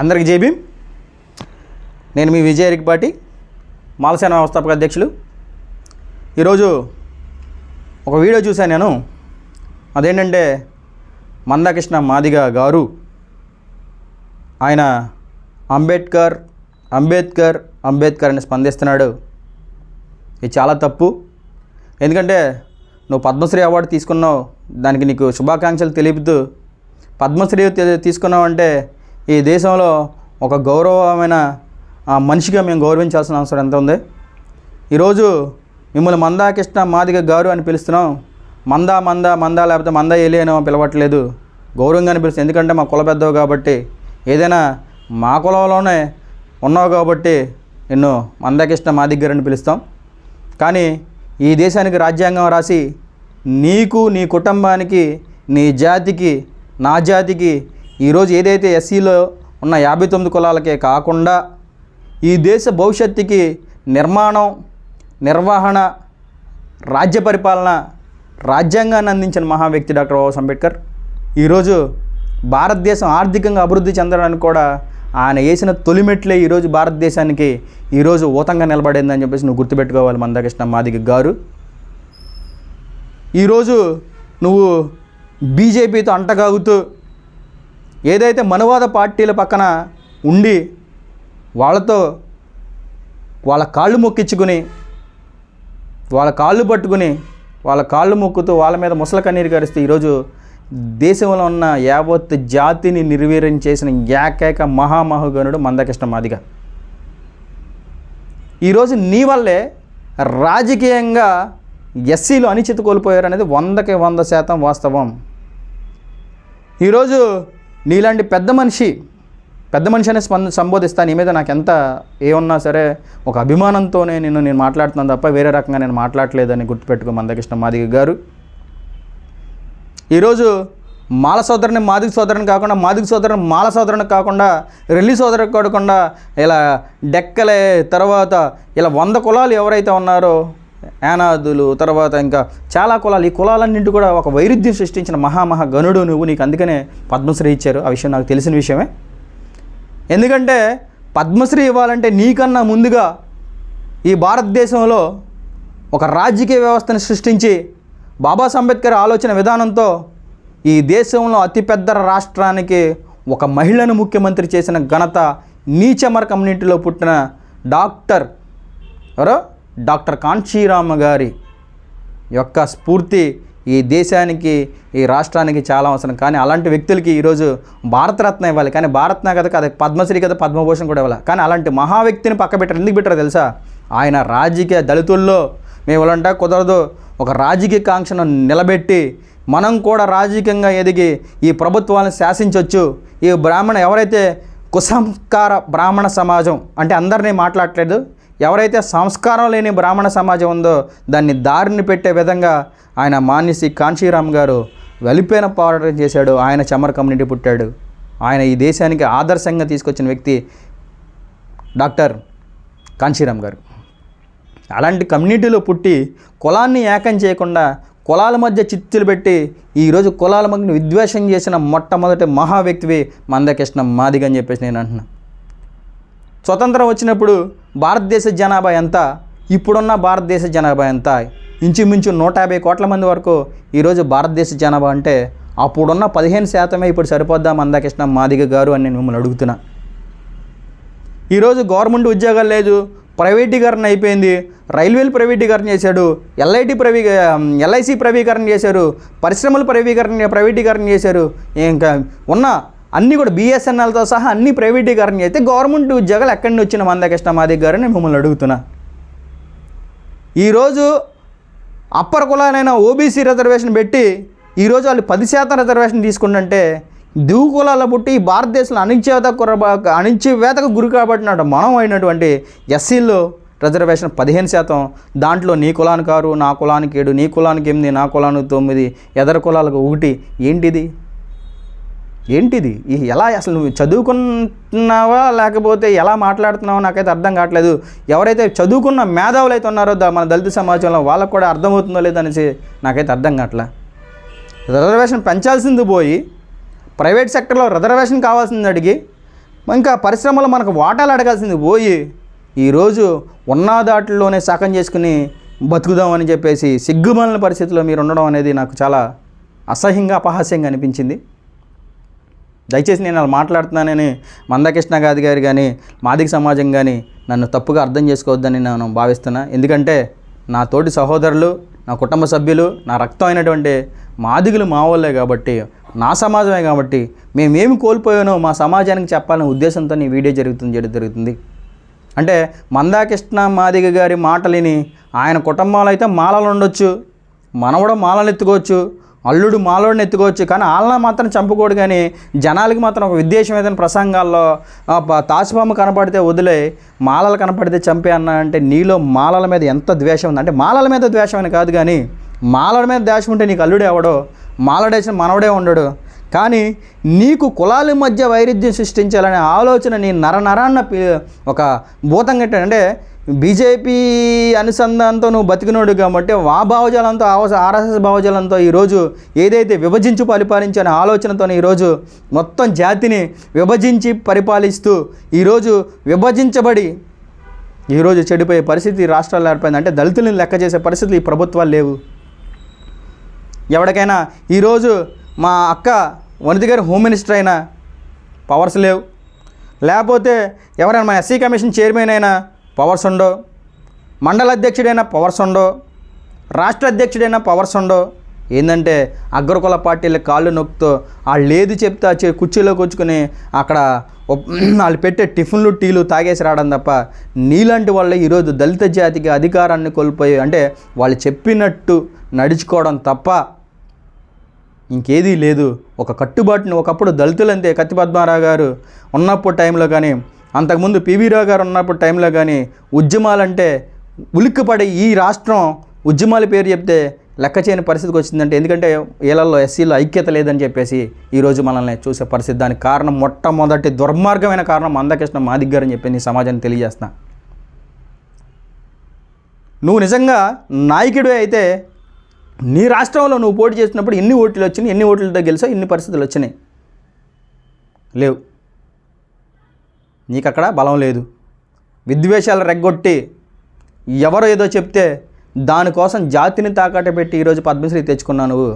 అందరికి జేబీ నేను మీ విజయ రిక్పాటి మాలసేన వ్యవస్థాపక అధ్యక్షులు. ఈరోజు ఒక వీడియో చూశాను నేను. అదేంటంటే మందాకృష్ణ మాదిగ గారు ఆయన అంబేద్కర్ అంబేద్కర్ అంబేద్కర్ అని స్పందిస్తున్నాడు. ఇది చాలా తప్పు. ఎందుకంటే నువ్వు పద్మశ్రీ అవార్డు తీసుకున్నావు దానికి నీకు శుభాకాంక్షలు తెలుపుతూ పద్మశ్రీ తీసుకున్నావు అంటే ఈ దేశంలో ఒక గౌరవమైన మనిషిగా మేము గౌరవించాల్సిన అవసరం ఎంత ఉంది? ఈరోజు మిమ్మల్ని మందాకృష్ణ మాదిగ గారు అని పిలుస్తున్నాం. మందా మందా మందా లేకపోతే మందా ఏలి అని పిలవట్లేదు. గౌరవంగానే పిలుస్తాం ఎందుకంటే మా కుల పెద్దవు కాబట్టి. ఏదైనా మా కులంలోనే ఉన్నావు కాబట్టి నిన్ను మందాకృష్ణ మాదిగ గారు అని పిలుస్తాం. కానీ ఈ దేశానికి రాజ్యాంగం రాసి నీకు నీ కుటుంబానికి నీ జాతికి నా జాతికి ఈరోజు ఏదైతే ఎస్సీలో ఉన్న యాభై తొమ్మిది కులాలకే కాకుండా ఈ దేశ భవిష్యత్తుకి నిర్మాణం నిర్వహణ రాజ్య పరిపాలన రాజ్యాంగాన్ని అందించిన మహా వ్యక్తి డాక్టర్ బాబాసాహెబ్ అంబేద్కర్. ఈరోజు భారతదేశం ఆర్థికంగా అభివృద్ధి చెందడానికి కూడా ఆయన వేసిన తొలిమెట్లే ఈరోజు భారతదేశానికి ఈరోజు ఊతంగా నిలబడిందని చెప్పేసి నువ్వు గుర్తుపెట్టుకోవాలి మందకృష్ణ మాదిగ గారు. ఈరోజు నువ్వు బీజేపీతో అంటగాగుతూ ఏదైతే మనువాద పార్టీల పక్కన ఉండి వాళ్ళతో వాళ్ళ కాళ్ళు మొక్కించుకుని వాళ్ళ కాళ్ళు పట్టుకుని వాళ్ళ కాళ్ళు మొక్కుతూ వాళ్ళ మీద ముసల కన్నీరు గారిస్తే ఈరోజు దేశంలో ఉన్న యావత్ జాతిని నిర్వీర్యం చేసిన ఏకైక మహామహుగనుడు మందకృష్ణ మాదిగ. ఈరోజు నీ వల్లే రాజకీయంగా ఎస్సీలు అనిచిత కోల్పోయారు అనేది వందకి వంద శాతం వాస్తవం. ఈరోజు నీలాంటి పెద్ద మనిషి పెద్ద మనిషి అనే స్పంద సంబోధిస్తా నీ మీద నాకు ఎంత ఏమున్నా సరే ఒక అభిమానంతోనే నేను నేను మాట్లాడుతున్నాను తప్ప వేరే రకంగా నేను మాట్లాడలేదని గుర్తుపెట్టుకో మందకృష్ణ మాదిగ గారు. ఈరోజు మాల సోదరుని మాదిక సోదరుని కాకుండా మాదిక సోదరుని మాల సోదరుని కాకుండా రెల్లి సోదరుని కాకుండా ఇలా డెక్కలే తర్వాత ఇలా వంద కులాలు ఎవరైతే ఉన్నారో యానాదులు తర్వాత ఇంకా చాలా కులాలు. ఈ కులాలన్నింటి కూడా ఒక వైరుధ్యం సృష్టించిన మహామహా గనుడు నువ్వు. నీకు అందుకనే పద్మశ్రీ ఇచ్చారు. ఆ విషయం నాకు తెలిసిన విషయమే. ఎందుకంటే పద్మశ్రీ ఇవ్వాలంటే నీకన్నా ముందుగా ఈ భారతదేశంలో ఒక రాజకీయ వ్యవస్థను సృష్టించి బాబా అంబేద్కర్ ఆలోచన విధానంతో ఈ దేశంలో అతిపెద్ద రాష్ట్రానికి ఒక మహిళను ముఖ్యమంత్రి చేసిన ఘనత నీచమర్ కమ్యూనిటీలో పుట్టిన డాక్టర్ ఎవరో? డాక్టర్ కాంచీరామ గారి యొక్క స్ఫూర్తి ఈ దేశానికి ఈ రాష్ట్రానికి చాలా అవసరం. కానీ అలాంటి వ్యక్తులకి ఈరోజు భారతరత్న ఇవ్వాలి. కానీ భారత్న కదా కదా పద్మశ్రీ కదా పద్మభూషణ్ కూడా ఇవ్వాలి? కానీ అలాంటి మహా వ్యక్తిని పక్క పెట్టారు. ఎందుకు పెట్టారు తెలుసా? ఆయన రాజకీయ దళితుల్లో మేము ఇవ్వాలంటే కుదరదు. ఒక రాజకీయ కాంక్షను నిలబెట్టి మనం కూడా రాజకీయంగా ఎదిగి ఈ ప్రభుత్వాలను శాసించవచ్చు ఈ బ్రాహ్మణ ఎవరైతే కుసంస్కార బ్రాహ్మణ సమాజం అంటే అందరినీ మాట్లాడట్లేదు ఎవరైతే సంస్కారం లేని బ్రాహ్మణ సమాజం ఉందో దాన్ని దారిని పెట్టే విధంగా ఆయన మాన్యసి కాంచీరామ్ గారు వెలిపోయిన పోరాటం చేశాడు. ఆయన చమర కమ్యూనిటీ పుట్టాడు. ఆయన ఈ దేశానికి ఆదర్శంగా తీసుకొచ్చిన వ్యక్తి డాక్టర్ కాంచీరామ్ గారు. అలాంటి కమ్యూనిటీలో పుట్టి కులాన్ని ఏకం చేయకుండా కులాల మధ్య చిత్తులు పెట్టి ఈరోజు కులాల మధ్య విద్వేషం చేసిన మొట్టమొదటి మహా వ్యక్తివి మందకృష్ణ మాదిగ అని చెప్పేసి నేను అంటున్నాను స్వతంత్రం వచ్చినప్పుడు భారతదేశ జనాభా ఎంత? ఇప్పుడున్న భారతదేశ జనాభా ఎంత? ఇంచుమించు నూట యాభై కోట్ల మంది వరకు ఈరోజు భారతదేశ జనాభా అంటే అప్పుడున్న పదిహేను శాతమే ఇప్పుడు సరిపోద్దా మందాకృష్ణ మాదిగ గారు అని నేను మిమ్మల్ని అడుగుతున్నా. ఈరోజు గవర్నమెంట్ ఉద్యోగాలు లేదు ప్రైవేటీకరణ అయిపోయింది రైల్వేలు ప్రైవేటీకరణ చేశాడు ఎల్ఐటి ప్రవీ ఎల్ఐసి ప్రవీకరణ చేశారు పరిశ్రమలు ప్రవీకరణ ప్రైవేటీకరణ చేశారు ఇంకా ఉన్న అన్నీ కూడా బిఎస్ఎన్ఎల్తో సహా అన్ని ప్రైవేటీకరణ అయితే గవర్నమెంట్ ఉద్యోగాలు ఎక్కడి నుంచి వచ్చిన మందకృష్ణ మాదిగ గారు నేను మిమ్మల్ని అడుగుతున్నా. ఈరోజు అప్పర్ కులాలైన ఓబీసీ రిజర్వేషన్ పెట్టి ఈరోజు వాళ్ళు పది శాతం రిజర్వేషన్ తీసుకుంటుంటే దివు కులాల పుట్టి ఈ భారతదేశంలో అణించేత కుర అణించేవేతకు గురి కాబట్టినట్టు మనం అయినటువంటి ఎస్సీల్లో రిజర్వేషన్ పదిహేను శాతం. దాంట్లో నీ కులానికి ఆరు నా కులానికి ఏడు నీ కులానికి ఎనిమిది నా కులానికి తొమ్మిది ఎదర కులాలకు ఒకటి. ఏంటిది? ఏంటిది? ఈ ఎలా అసలు నువ్వు చదువుకున్నావా లేకపోతే ఎలా మాట్లాడుతున్నావో నాకైతే అర్థం కావట్లేదు. ఎవరైతే చదువుకున్న మేధావులు అయితే ఉన్నారో దా- మన దళిత సమాజంలో వాళ్ళకు కూడా అర్థమవుతుందో లేదో అనేసి నాకైతే అర్థం కావట్లే. రిజర్వేషన్ పెంచాల్సింది పోయి ప్రైవేట్ సెక్టర్లో రిజర్వేషన్ కావాల్సింది అడిగి ఇంకా పరిశ్రమలో మనకు వాటాలు అడగాల్సింది పోయి ఈరోజు ఉన్న దాటిలోనే సగం చేసుకుని బతుకుదామని చెప్పేసి సిగ్గుమలిన పరిస్థితిలో మీరు ఉండడం అనేది నాకు చాలా అసహ్యంగా అపహాస్యంగా అనిపించింది. దయచేసి నేను అలా మాట్లాడుతున్నానని మందకృష్ణ గాది గారు కానీ మాదిక సమాజం కానీ నన్ను తప్పుగా అర్థం చేసుకోవద్దని నేను భావిస్తున్నా. ఎందుకంటే నా తోటి సహోదరులు నా కుటుంబ సభ్యులు నా రక్తం అయినటువంటి మాదిగులు మా వాళ్ళే కాబట్టి నా సమాజమే కాబట్టి మేమేమి కోల్పోయానో మా సమాజానికి చెప్పాలనే ఉద్దేశంతో ఈ వీడియో జరుగుతుంది జరుగు- జరుగుతుంది. అంటే మందాకృష్ణ మాదిగ గారి మాటలిని ఆయన కుటుంబంలో అయితే మాలలు ఉండొచ్చు కూడా మాలలు ఎత్తుకోవచ్చు అల్లుడు మాలోడిని ఎత్తుకోవచ్చు. కానీ వాళ్ళని మాత్రం చంపుకోడు కానీ జనాలకి మాత్రం ఒక ఉద్దేశం ఏదైనా ప్రసంగాల్లో ఆ, తాసుపాము కనపడితే వదిలే మాలలు కనపడితే చంపే అన్న అంటే నీలో మాలల మీద ఎంత ద్వేషం ఉంది? అంటే మాలల మీద ద్వేషం అని కాదు కానీ మాలల మీద ద్వేషం ఉంటే నీకు అల్లుడే ఎవడో? మాలడేసిన మనవడే ఉండడు. కానీ నీకు కులాల మధ్య వైరుధ్యం సృష్టించాలనే ఆలోచన నీ నరనరాన్న పి- ఒక భూతం కట్టాడు. అంటే బీజేపీ అనుసంధానంతో నువ్వు బతికినోడు కాబట్టి వా భావజాలంతో ఆర్ఎస్ఎస్ భావజాలంతో ఈరోజు ఏదైతే విభజించు పరిపాలించే ఆలోచనతో ఈరోజు మొత్తం జాతిని విభజించి పరిపాలిస్తూ ఈరోజు విభజించబడి ఈరోజు చెడిపోయే పరిస్థితి రాష్ట్రాల్లో ఏర్పడింది. అంటే దళితులను లెక్క చేసే పరిస్థితులు ఈ ప్రభుత్వాలు లేవు. ఎవరికైనా ఈరోజు మా అక్క వనిత గారు హోమ్ మినిస్టర్ అయినా పవర్స్ లేవు. లేకపోతే ఎవరైనా మన ఎస్సీ కమిషన్ చైర్మన్ అయినా పవర్స్ ఉండో మండల అధ్యక్షుడైన పవర్స్ ఉండో రాష్ట్ర అధ్యక్షుడైనా పవర్స్ ఉండో ఏంటంటే అగ్రకుల పార్టీల కాళ్ళు నొక్కుతో వాళ్ళు ఏది చెప్తే ఆ చే- అక్కడ వాళ్ళు పెట్టే టిఫిన్లు టీలు తాగేసి రావడం తప్ప నీలాంటి వాళ్ళే ఈరోజు దళిత జాతికి అధికారాన్ని కోల్పోయి అంటే వాళ్ళు చెప్పినట్టు నడుచుకోవడం తప్ప ఇంకేదీ లేదు. ఒక కట్టుబాటుని ఒకప్పుడు దళితులంతే. కత్తి పద్మారావు గారు ఉన్నప్పుడు టైంలో కానీ అంతకుముందు పివీరావు గారు ఉన్నప్పుడు టైంలో కానీ ఉద్యమాలంటే ఉలిక్కిపడే ఈ రాష్ట్రం ఉద్యమాల పేరు చెప్తే లెక్క చేయని పరిస్థితికి వచ్చిందంటే ఎందుకంటే వీళ్ళల్లో ఎస్సీలో ఐక్యత లేదని చెప్పేసి ఈరోజు మనల్ని చూసే పరిస్థితి. దానికి కారణం మొట్టమొదటి దుర్మార్గమైన కారణం మందకృష్ణ మాదిగ్గర్ అని చెప్పి నీ సమాజాన్ని తెలియజేస్తున్నా. నువ్వు నిజంగా నాయకుడే అయితే నీ రాష్ట్రంలో నువ్వు పోటీ చేసినప్పుడు ఎన్ని ఓట్లు వచ్చినాయి ఎన్ని ఓట్లతో గెలిచావు ఎన్ని పరిస్థితులు వచ్చినాయి? లేవు. నీకు అక్కడ బలం లేదు. విద్వేషాలు రెగ్గొట్టి ఎవరో ఏదో చెప్తే దానికోసం జాతిని తాకట్టు పెట్టి ఈరోజు పద్మశ్రీ తెచ్చుకున్నావు నువ్వు.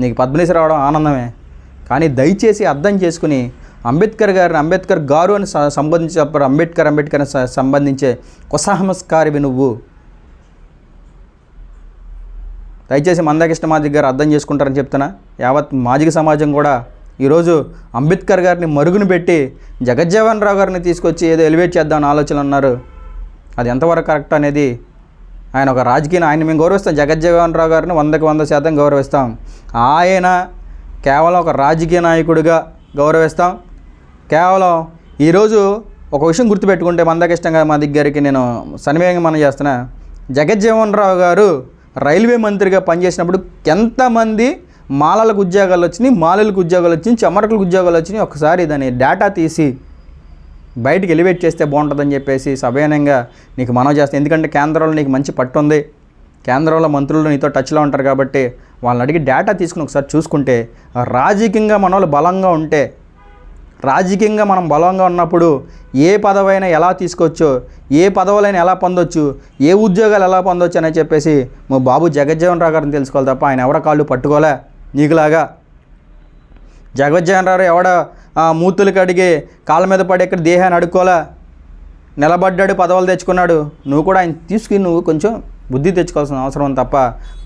నీకు పద్మశ్రీ రావడం ఆనందమే. కానీ దయచేసి అర్థం చేసుకుని అంబేద్కర్ గారిని అంబేద్కర్ గారు అని సంబంధించినప్పుడు అంబేద్కర్ అంబేద్కర్ సంబంధించే కుసహమస్కారివి నువ్వు. దయచేసి మందకృష్ణ మాదిగ గారు అర్థం చేసుకుంటారని చెప్తున్నా. యావత్ మాదిగ సమాజం కూడా ఈరోజు అంబేద్కర్ గారిని మరుగున పెట్టి జగజ్జీవన్ రావు గారిని తీసుకొచ్చి ఏదో ఎలివేట్ చేద్దామని ఆలోచన ఉన్నారు. అది ఎంతవరకు కరెక్ట్ అనేది ఆయన ఒక రాజకీయ ఆయన మేము గౌరవిస్తాం. జగజ్జీవన్ రావు గారిని వందకి వంద శాతం గౌరవిస్తాం. ఆయన కేవలం ఒక రాజకీయ నాయకుడిగా గౌరవిస్తాం. కేవలం ఈరోజు ఒక విషయం గుర్తుపెట్టుకుంటే మందకిష్టంగా మా దగ్గరికి నేను సన్నివేగంగా మనం చేస్తున్నా. జగజ్జీవన్ రావు గారు రైల్వే మంత్రిగా పనిచేసినప్పుడు ఎంతమంది మాలలకు ఉద్యోగాలు వచ్చినాయి మాలలకు ఉద్యోగాలు వచ్చినాయి చెమటకులకు ఉద్యోగాలు వచ్చినాయి. ఒకసారి దాని డేటా తీసి బయటికి ఎలివేట్ చేస్తే బాగుంటుందని చెప్పేసి సభ్యనంగా నీకు మనవి చేస్తాను ఎందుకంటే కేంద్రంలో నీకు మంచి పట్టు ఉంది. కేంద్రంలో మంత్రులు నీతో టచ్లో ఉంటారు కాబట్టి వాళ్ళని అడిగి డేటా తీసుకుని ఒకసారి చూసుకుంటే రాజకీయంగా మన వాళ్ళు బలంగా ఉంటే రాజకీయంగా మనం బలంగా ఉన్నప్పుడు ఏ పదవైనా ఎలా తీసుకోవచ్చో ఏ పదవులైనా ఎలా పొందొచ్చు ఏ ఉద్యోగాలు ఎలా పొందొచ్చు అని చెప్పేసి మా బాబు జగజ్జీవన్ రావు గారిని తెలుసుకోవాలి తప్ప ఆయన ఎవడ కాళ్ళు పట్టుకోలే. నీకులాగా. జగజ్జీవన్ రావు ఎవడ ఆ, మూతులు కడిగి కాళ్ళ మీద పడి ఎక్కడ దేహాన్ని అడుక్కోలా? నిలబడ్డాడు పదవులు తెచ్చుకున్నాడు. నువ్వు కూడా ఆయన తీసుకుని నువ్వు కొంచెం బుద్ధి తెచ్చుకోవాల్సిన అవసరం తప్ప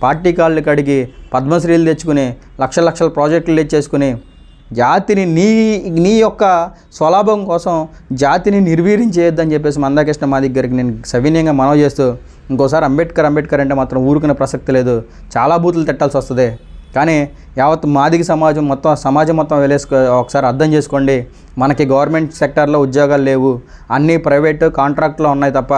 పార్టీ కాళ్ళు కడిగి పద్మశ్రీలు తెచ్చుకుని లక్ష లక్షల ప్రాజెక్టులు తెచ్చేసుకుని జాతిని నీ నీ యొక్క స్వలాభం కోసం జాతిని నిర్వీర్యం చేయొద్దని చెప్పేసి మందాకృష్ణ మా దగ్గరికి నేను సవినీయంగా మనవి చేస్తూ ఇంకోసారి అంబేద్కర్ అంబేద్కర్ అంటే మాత్రం ఊరుకునే ప్రసక్తి లేదు. చాలా బూతులు తిట్టాల్సి వస్తుంది. కానీ యావత్ మాదిగ సమాజం మొత్తం సమాజం మొత్తం వెళ్ళేసుకో ఒకసారి అర్థం చేసుకోండి. మనకి గవర్నమెంట్ సెక్టార్లో ఉద్యోగాలు లేవు. అన్నీ ప్రైవేటు కాంట్రాక్ట్లో ఉన్నాయి తప్ప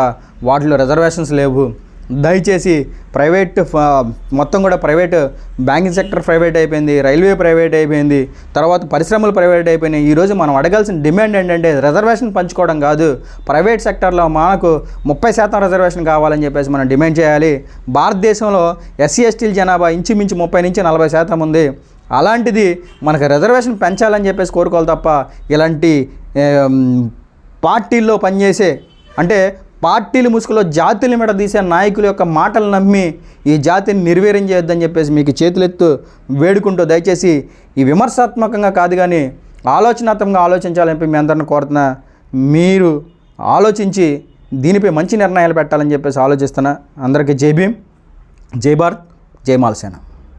వాటిలో రిజర్వేషన్స్ లేవు. దయచేసి ప్రైవేట్ ఫ- మొత్తం కూడా ప్రైవేట్ బ్యాంకింగ్ సెక్టర్ ప్రైవేట్ అయిపోయింది రైల్వే ప్రైవేట్ అయిపోయింది తర్వాత పరిశ్రమలు ప్రైవేట్ అయిపోయినాయి. ఈరోజు మనం అడగాల్సిన డిమాండ్ ఏంటంటే రిజర్వేషన్ పంచుకోవడం కాదు. ప్రైవేట్ సెక్టర్లో మనకు ముప్పై శాతం రిజర్వేషన్ కావాలని చెప్పేసి మనం డిమాండ్ చేయాలి. భారతదేశంలో ఎస్సీ ఎస్టీల జనాభా ఇంచుమించు ముప్పై నుంచి నలభై శాతం ఉంది. అలాంటిది మనకు రిజర్వేషన్ పెంచాలని చెప్పేసి కోరుకోవాలి తప్ప ఇలాంటి పార్టీల్లో పనిచేసే అంటే పార్టీలు ముసుగులో జాతుల మీద తీసే నాయకుల యొక్క మాటలు నమ్మి ఈ జాతిని నిర్వీర్యం చేయొద్దని చెప్పేసి మీకు చేతులెత్తు వేడుకుంటూ దయచేసి ఈ విమర్శాత్మకంగా కాదు కానీ ఆలోచనాత్మకంగా ఆలోచించాలని చెప్పి మీ అందరిని కోరుతున్నా మీరు ఆలోచించి దీనిపై మంచి నిర్ణయాలు పెట్టాలని చెప్పేసి ఆలోచిస్తున్నా అందరికీ జై భీమ్ జై భారత్ జై మాలసేన.